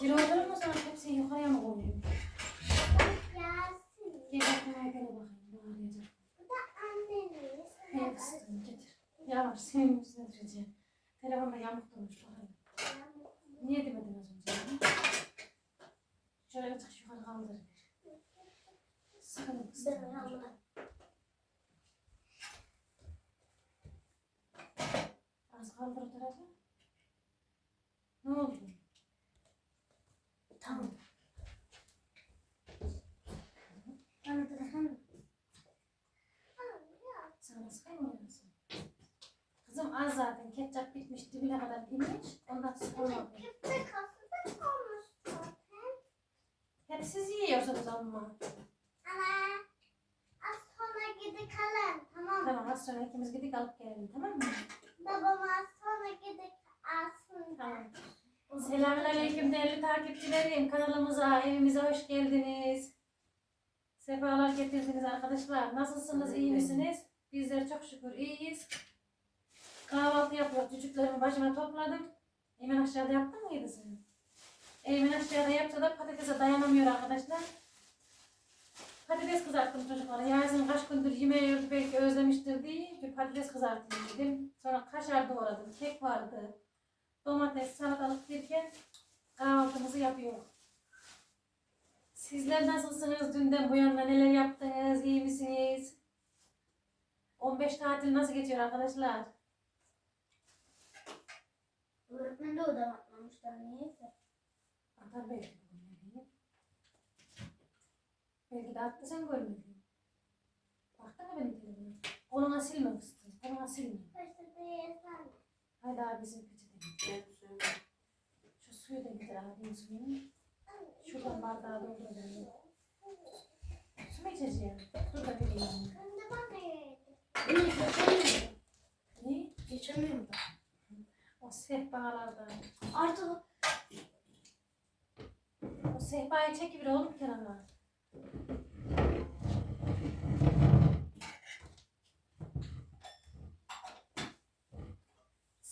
Гэрэлэр мөсөн хөвсөн яваа юм уу? Яас. Гэрэлэр гэнэ баг. Да анненис. Яа, сэмсэн гэж. Тэр хамаа ямар том шүү. O tarafa. Ne oldu? Tamam. Anladım efendim. Sana sıkılmıyorsun. Kızım az zaten. Ketçap bitmiş dibine kadar inmiş. Ondan zaten. Hep siz yiyorsunuz ama. Ana. Gidip kalın. Tamam mı? Tamam az sonra ikimiz gidip alıp gelelim tamam mı? Babam az sonra gidip alsın. Tamam. Selamünaleyküm değerli takipçilerim. Kanalımıza, evimize hoş geldiniz. Sefalar getirdiniz arkadaşlar. Nasılsınız, iyi misiniz? Bizler çok şükür iyiyiz. Kahvaltı yapıyor. Çocuklarımı başıma topladım. Emin aşağıda yaptın mıydı sen? Emin aşağıda yapsa da patatese dayanamıyor arkadaşlar. Patates kızarttım çocuklara. Yasin kaç gündür yemeği belki özlemiştir diye bir patates kızartayım dedim. Sonra kaşar doğradım. Kek vardı. Domates, salatalık derken kahvaltımızı yapıyor. Sizler nasılsınız? Dünden bu yana neler yaptınız? İyi misiniz? 15 tatil nasıl geçiyor arkadaşlar? Öğretmen de odam atmamışlar niyeyse. Atar görmediğini. Belki de attı sen görmedin. Baktın mı benim telefonuma? Koluna silme fıstığı. Koluna silme. Haydi abi bizim peçete. Şu suyu da getir abinin suyunu. Şuradan bardağı dolduracağım. Su mu içeceğim? Dur da vereyim. Bana yedim. Ne? Geçemiyorum da. O sehpalarda. Artık O sehpayı çekivir oğlum kenara.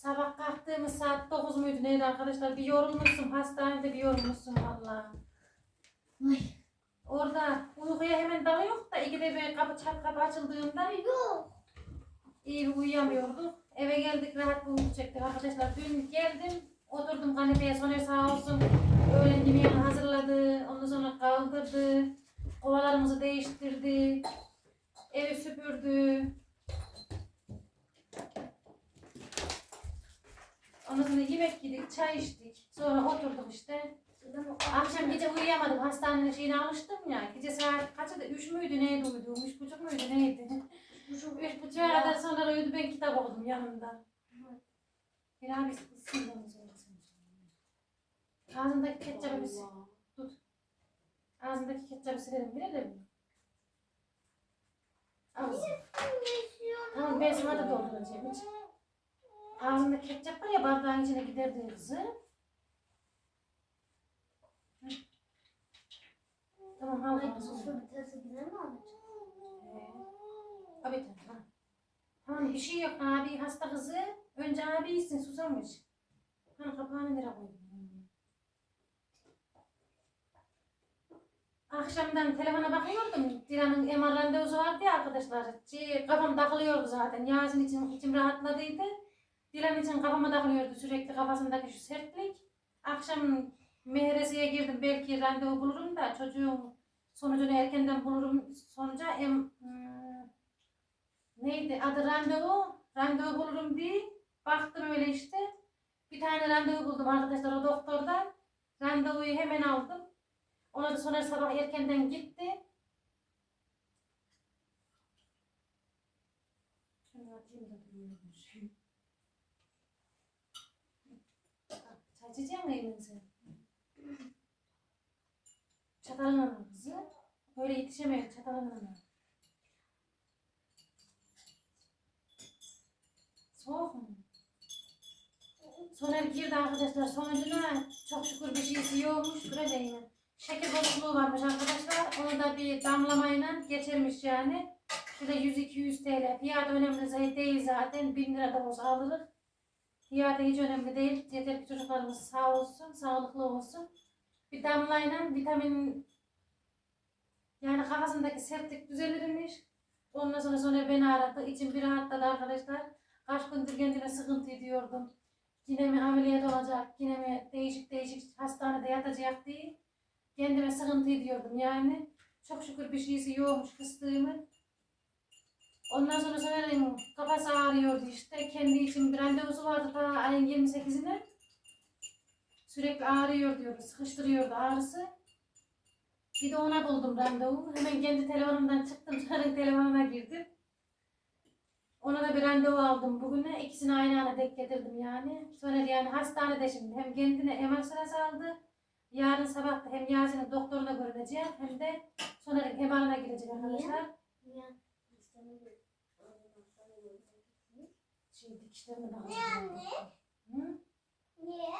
Sabah kalktığımız saat 9 muydu neydi arkadaşlar? Bir yorulmuşsun hastanede bir yorulmuşsun valla. Orada uykuya hemen dalıyor da ikide bir kapı çat kapı açıldığında yok. iyi bir uyuyamıyorduk. Eve geldik rahat bir uyku çektik arkadaşlar. Dün geldim oturdum kanepeye Soner sağ olsun. Öğlen yemeğini hazırladı. Ondan sonra kaldırdı. Kovalarımızı değiştirdi. Evi süpürdü. Ondan sonra yemek yedik, çay içtik. Sonra oturduk işte. Akşam gece uyuyamadım. Hastanenin şeyine alıştım ya. Gece saat kaçta? Üç müydü neydi uyuduğum? Üç buçuk muydu neydi? Üç buçuğa kadar sonra uyudu ben kitap okudum yanında. Bir abi ısındım. Ağzındaki ketçabı bir tut. Ağzındaki ketçabı silelim bilelim mi? Ağzı. Tamam ben sana da dolduracağım hiç. Ağzında ketçap var ya bardağın içine giderdi kızı. Tamam al. Su biterse güzel mi olacak? Ee, Abi tamam. Tamam bir şey yok abi hasta kızı. Önce abi içsin susamış. Ha kapağını nereye koydun? Akşamdan telefona bakıyordum. Dilan'ın MR randevusu vardı ya arkadaşlar. Şey, kafam takılıyordu zaten. Yasin için içim rahatladıydı. Dilan için kafama takılıyordu sürekli kafasındaki şu sertlik. Akşam mehresiye girdim belki randevu bulurum da çocuğun sonucunu erkenden bulurum. Sonuca em, hmm, neydi adı randevu. Randevu bulurum diye baktım öyle işte. Bir tane randevu buldum arkadaşlar o doktordan. Randevuyu hemen aldım. Ona da sonra sabah erkenden gitti. Şunu atayım da duruyormuş. Miydin sen? Çatalın ana kızı. Böyle yetişemiyor çatalın ana. Soğuk mu? Soner girdi arkadaşlar sonucuna çok şükür bir şeysi yokmuş. Göreceğim. Şeker bozukluğu varmış arkadaşlar. Onu da bir damlamayla geçirmiş yani. Şöyle 100-200 TL. Fiyat önemli değil zaten. 1000 lira da olsa alırız. Fiyatı hiç önemli değil. Yeter ki çocuklarımız sağ olsun, sağlıklı olsun. Bir vitamin yani kafasındaki sertlik düzelirmiş. Ondan sonra sonra beni aradı. İçim bir rahatladı arkadaşlar. Kaç gündür kendime sıkıntı ediyordum. Yine mi ameliyat olacak, yine mi değişik değişik hastanede yatacak diye. Kendime sıkıntı ediyordum yani. Çok şükür bir şeysi yokmuş fıstığımın. Ondan sonra sonra kafası ağrıyordu işte. Kendi için bir randevusu vardı ta ayın 28'ine. Sürekli ağrıyor diyordu, sıkıştırıyordu ağrısı. Bir de ona buldum randevu. Hemen kendi telefonumdan çıktım, sonra telefonuna girdim. Ona da bir randevu aldım bugüne. İkisini aynı anda denk getirdim yani. Sonra yani hastanede şimdi hem kendine MR sırası aldı. Yarın sabah da hem Yasin'in doktoruna görüneceğim hem de sonra MR'ına girecek arkadaşlar. Niye? Şey dikişlerine bakacağım. Niye anne? Hı? Niye?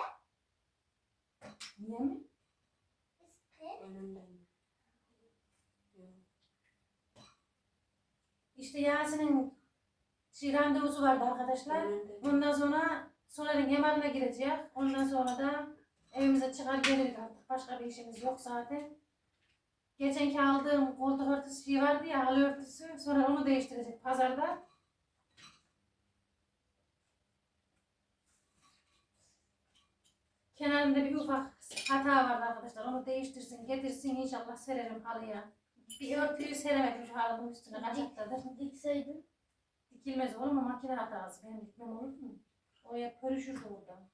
Niye mi? İşte. İşte Yasin'in şey randevusu vardı arkadaşlar. Ondan sonra Soner'in MR'ına girecek. Ondan sonra da evimize çıkar geliriz artık. Başka bir işimiz yok zaten. Geçenki aldığım koltuk örtüsü şey vardı ya halı örtüsü. Sonra onu değiştirecek pazarda. Kenarında bir ufak hata vardı arkadaşlar. Onu değiştirsin, getirsin inşallah sererim halıya. Bir örtüyü seremedim şu halının üstüne kaçaktadır. Dikseydin. Dikilmez olur mu? Makine hatası. Benim dikmem olur mu? O ya pörüşür buradan.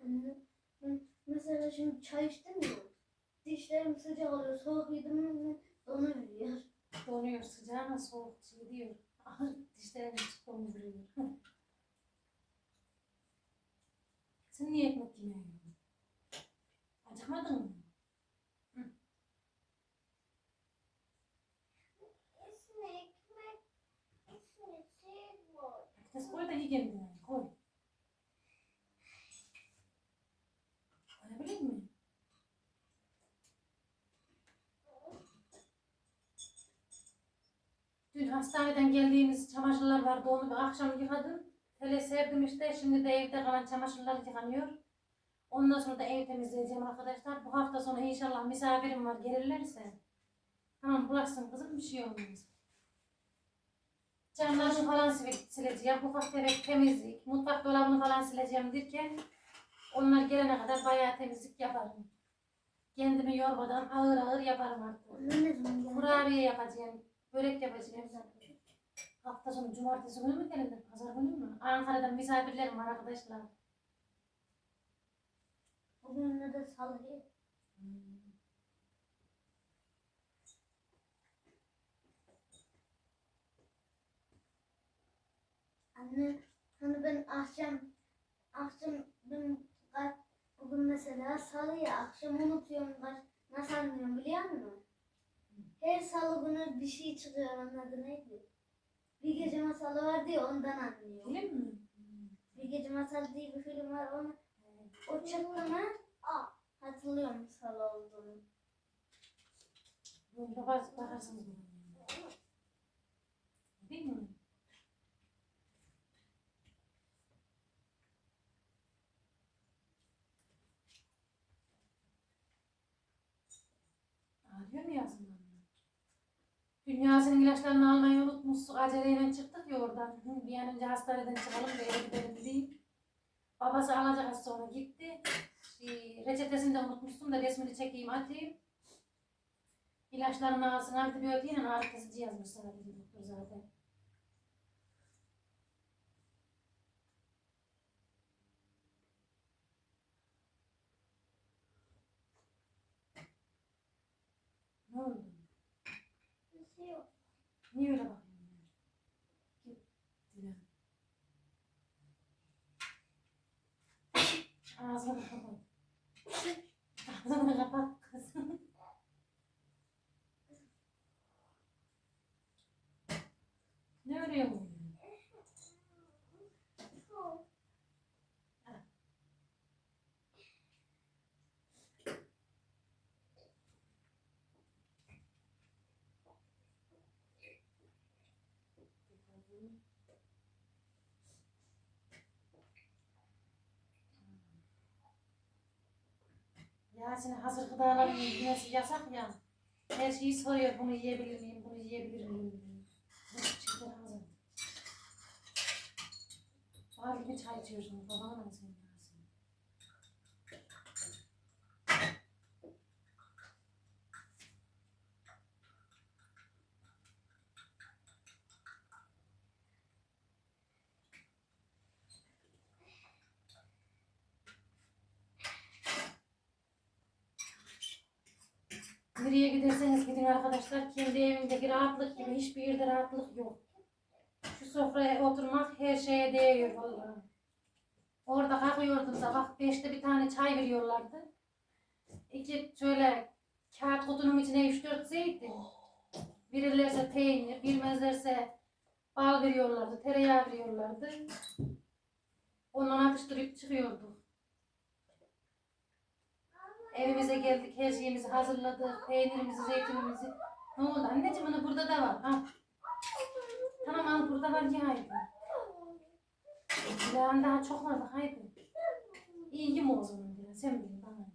Anne, ben mesela şimdi çay içtim ya. Dişlerim sıcak oluyor. Soğuk yedim mi donuyor. Donuyor sıcağına soğuk şey diyor. Dişlerini çık donduruyor. Sen niye ekmek yemiyorsun? Acıkmadın mı? İsmi ekmek, ismi sivor. Patates koy da iyi kendine. Koy. Koyabilir mi? Dün hastaneden geldiğimiz çamaşırlar vardı onu bir akşam yıkadım. Hele serdim işte şimdi de evde kalan çamaşırlar yıkanıyor. Ondan sonra da ev temizleyeceğim arkadaşlar. Bu hafta sonu inşallah misafirim var gelirlerse. Tamam bulaşsın kızım bir şey olmaz. Camlarını falan sil- sileceğim. Ufak tefek temizlik. Mutfak dolabını falan sileceğim derken onlar gelene kadar bayağı temizlik yaparım. Kendimi yormadan ağır ağır yaparım artık. Kurabiye yapacağım. Börek yapacağım. Hafta sonu cumartesi günü mü gelinir? Pazar günü mü? Ankara'dan misafirlerim var arkadaşlar. Bugün de salı. Anne, hani ben akşam, akşam dün bugün mesela salı ya akşam unutuyorum nasıl anlıyorum biliyor musun? Her salı günü bir şey çıkıyor onun adı neydi? Bir gece masalı vardı ya ondan anlıyorum. Bilir mi? Bir gece masalı diye bir film var onu o çıktı mı? Aa, hatırlıyorum salı olduğunu. Bakar, bakarsınız buna. Değil mi? Ağrıyor mu yazın Dünyasının ilaçlarını almayı unutmuşsun. Aceleyle çıktık ya oradan. Bir an önce hastaneden çıkalım da eve gidelim deyip. Babası alacak sonra gitti. Reçetesini de unutmuşsun da resmini çekeyim atayım. İlaçlarını alsın antibiyotiğine ağrı kesici yazmış sana dedi doktor zaten. Ne? Bir şey yok. Niye öyle bakıyorsun? Git Dilan. Ağzını kapat. Ağzını kapat kızım. Ne örüyor bu? Yasin hazır gıdaların yemesi yasak ya. Her şeyi soruyor bunu yiyebilir miyim, bunu yiyebilir miyim. Bu şeyler hazır. Var gibi çay içiyorsun babana mı sen Yasin? Nereye giderseniz gidin arkadaşlar. Kendi evimdeki rahatlık gibi hiçbir yerde rahatlık yok. Şu sofraya oturmak her şeye değiyor vallahi. Orada kalkıyordum sabah. Beşte bir tane çay veriyorlardı. İki şöyle kağıt kutunun içine üç dört zeytin. Verirlerse peynir, bilmezlerse bal veriyorlardı, tereyağı veriyorlardı. Ondan atıştırıp çıkıyorduk. Evimize geldik, her şeyimizi hazırladık, peynirimizi, zeytinimizi. Ne oldu anneciğim onu burada da var. Al. Tamam al burada var ya haydi. Silahın daha çok vardı haydi. İyi yeme o zaman biraz. Sen bilin bana.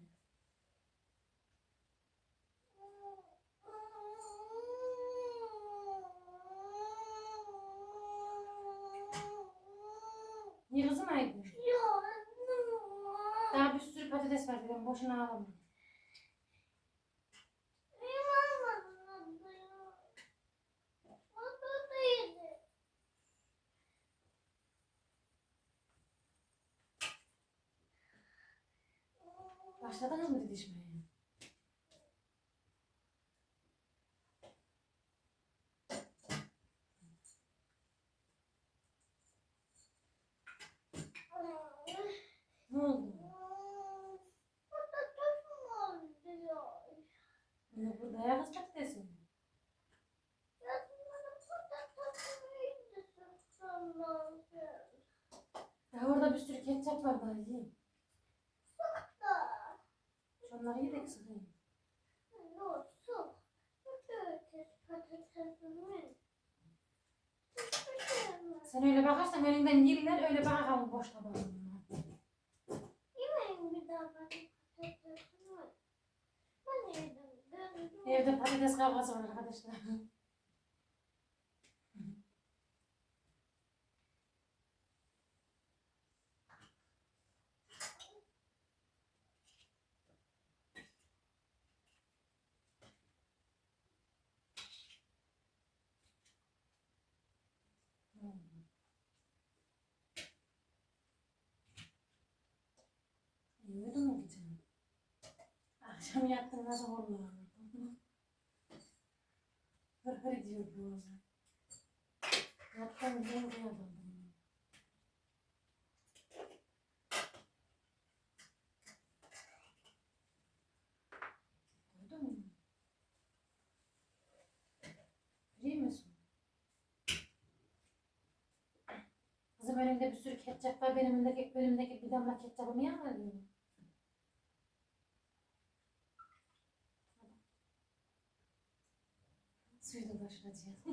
Niye kızım haydi? Patates var dedim. Boşuna ağlama. Başladınız mı didişmeye? Ne oldu? Bunu burada ayakız patatesin. Ya orada bir sürü ketçap var daha iyi. Şunları yedek sıkayım. Sen öyle bakarsan önünden yerler öyle bakalım boş tabağına. Evde patates kavgası var arkadaşlar. Uyudun mu gece? Akşam yattın nasıl oldu? Hır hır diyor bu. Yattım ben uyandım. Kızım önümde bir sürü ketçap var. Benim önümdeki, önümdeki bir damla ketçapımı yamadın. Suyu da başlayacağız.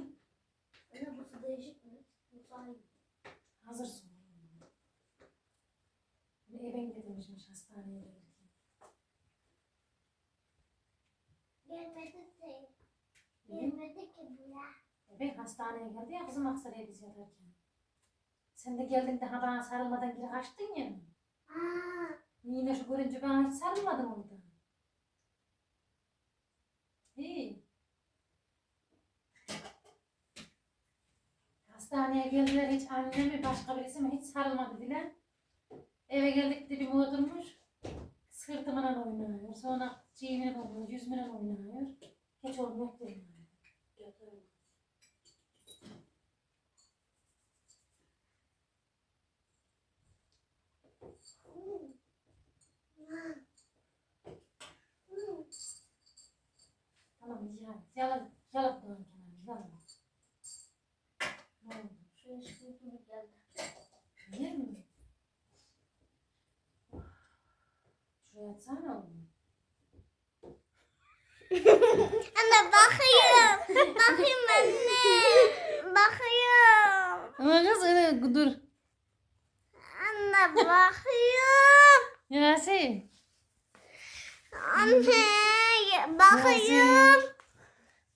Anne bu su değişik mi? Aynı. Hazır su. Bunu eben getirmişmiş hastaneye gelirken. Gelmedi ki. Gelmedi ki bu ya. Ben hastaneye geldi ya kızım Aksaray'a biz yatarken. Sen de geldin daha bana sarılmadan geri kaçtın ya. Aa, Yine şu görünce bana hiç sarılmadın orada. İyi. Hastaneye geldiler hiç anne mi başka birisi mi hiç sarılmadı dediler. Eve geldik dibime oturmuş. Sırtımla oynuyor. Sonra ciğimine oluyor, yüzümle oynuyor. Hiç olmuyor değil. Tamam ya. Yalan, yalan. Yalan. Yer mi? Şuraya atsana oğlum. Anne bakayım. bakayım anne. Bakayım. Anne dur. Anne bakıyorum. Yasin. Anne Yasin.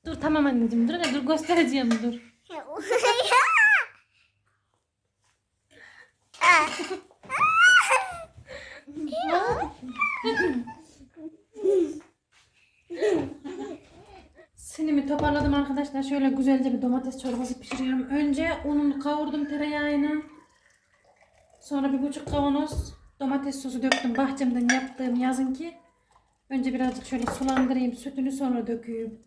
Dur tamam anneciğim dur hele dur göstereceğim dur. Sinimi toparladım arkadaşlar. Şöyle güzelce bir domates çorbası pişiriyorum. Önce ununu kavurdum tereyağıyla. Sonra bir buçuk kavanoz domates sosu döktüm. Bahçemden yaptığım yazın ki. Önce birazcık şöyle sulandırayım. Sütünü sonra döküyorum.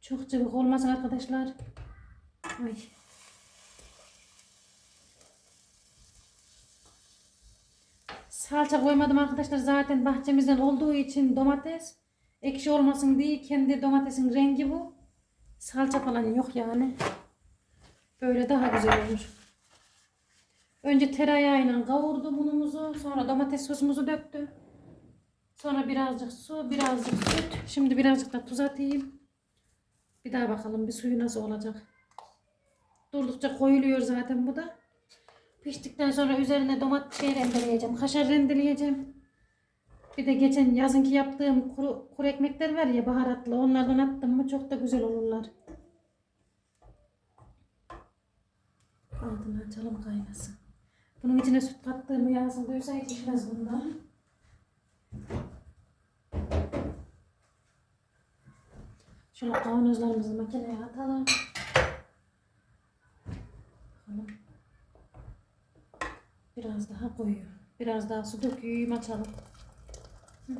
Çok cıvık olmasın arkadaşlar. Ay. Salça koymadım arkadaşlar. Zaten bahçemizden olduğu için domates. Ekşi olmasın diye kendi domatesin rengi bu. Salça falan yok yani. Böyle daha güzel olur. Önce tereyağıyla kavurdum unumuzu. Sonra domates sosumuzu döktüm. Sonra birazcık su, birazcık süt. Şimdi birazcık da tuz atayım. Bir daha bakalım bir suyu nasıl olacak. Durdukça koyuluyor zaten bu da. Piştikten sonra üzerine domates şey rendeleyeceğim. Kaşar rendeleyeceğim. Bir de geçen yazınki yaptığım kuru, kuru ekmekler var ya baharatlı. Onlardan attım mı çok da güzel olurlar. Altını açalım kaynasın. Bunun içine süt kattığımı yazın duysaydı içmez bundan. Şöyle kavanozlarımızı makineye atalım. Bakalım. Biraz daha koyuyorum. Biraz daha su döküyorum açalım. Hı.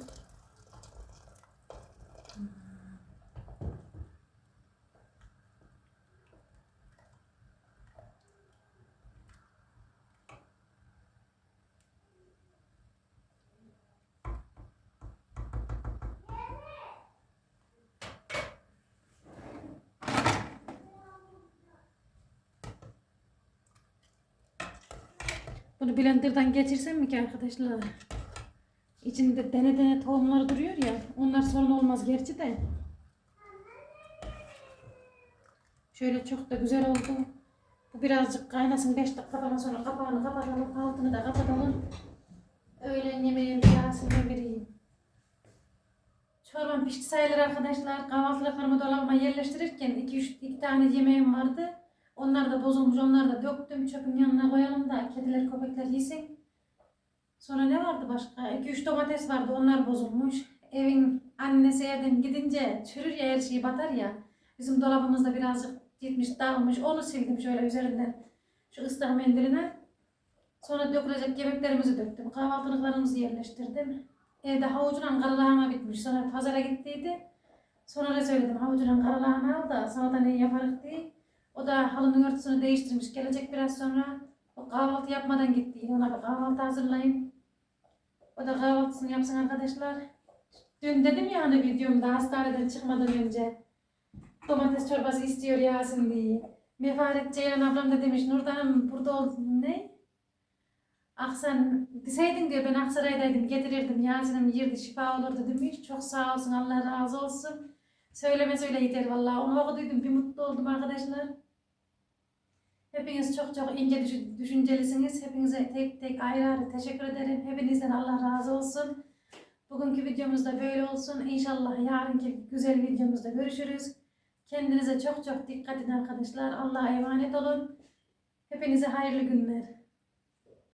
Bunu blenderdan geçirsem mi ki arkadaşlar? İçinde dene dene tohumları duruyor ya. Onlar sorun olmaz gerçi de. Şöyle çok da güzel oldu. Bu birazcık kaynasın 5 dakika falan sonra kapağını kapatalım. Altını da kapatalım. Öğlen yemeğini Yasin'e vereyim. Çorbam pişti sayılır arkadaşlar. Kahvaltılıklarımı dolabıma yerleştirirken 2-3 tane yemeğim vardı. Onlar da bozulmuş. Onları da döktüm. Çöpün yanına koyalım da kediler köpekler yesin. Sonra ne vardı başka? 2-3 domates vardı. Onlar bozulmuş. Evin annesi evden gidince çürür ya her şey batar ya. Bizim dolabımızda birazcık gitmiş dağılmış. Onu sildim şöyle üzerinden. Şu ıslak mendiline. Sonra dökülecek yemeklerimizi döktüm. Kahvaltılıklarımızı yerleştirdim. Evde havucuyla karalahana bitmiş. Sonra pazara gittiydi. Sonra da söyledim havucuyla karalahana al da sana da ne yaparız diye. O da halının örtüsünü değiştirmiş. Gelecek biraz sonra. O kahvaltı yapmadan gitti. Ona bir kahvaltı hazırlayayım. O da kahvaltısını yapsın arkadaşlar. Dün dedim ya hani videomda hastaneden çıkmadan önce. Domates çorbası istiyor Yasin diye. Mefaret Ceylan ablam da demiş Nurdan burada ol ne? Aksan deseydin diyor ben Aksaray'daydım getirirdim Yasin'im yerdi şifa olurdu demiş. Çok sağ olsun Allah razı olsun. Söylemez öyle yeter vallahi. Onu okuduydum bir mutlu oldum arkadaşlar. Hepiniz çok çok ince düşün- düşüncelisiniz. Hepinize tek tek ayrı ayrı teşekkür ederim. Hepinizden Allah razı olsun. Bugünkü videomuz da böyle olsun. İnşallah yarınki güzel videomuzda görüşürüz. Kendinize çok çok dikkat edin arkadaşlar. Allah'a emanet olun. Hepinize hayırlı günler.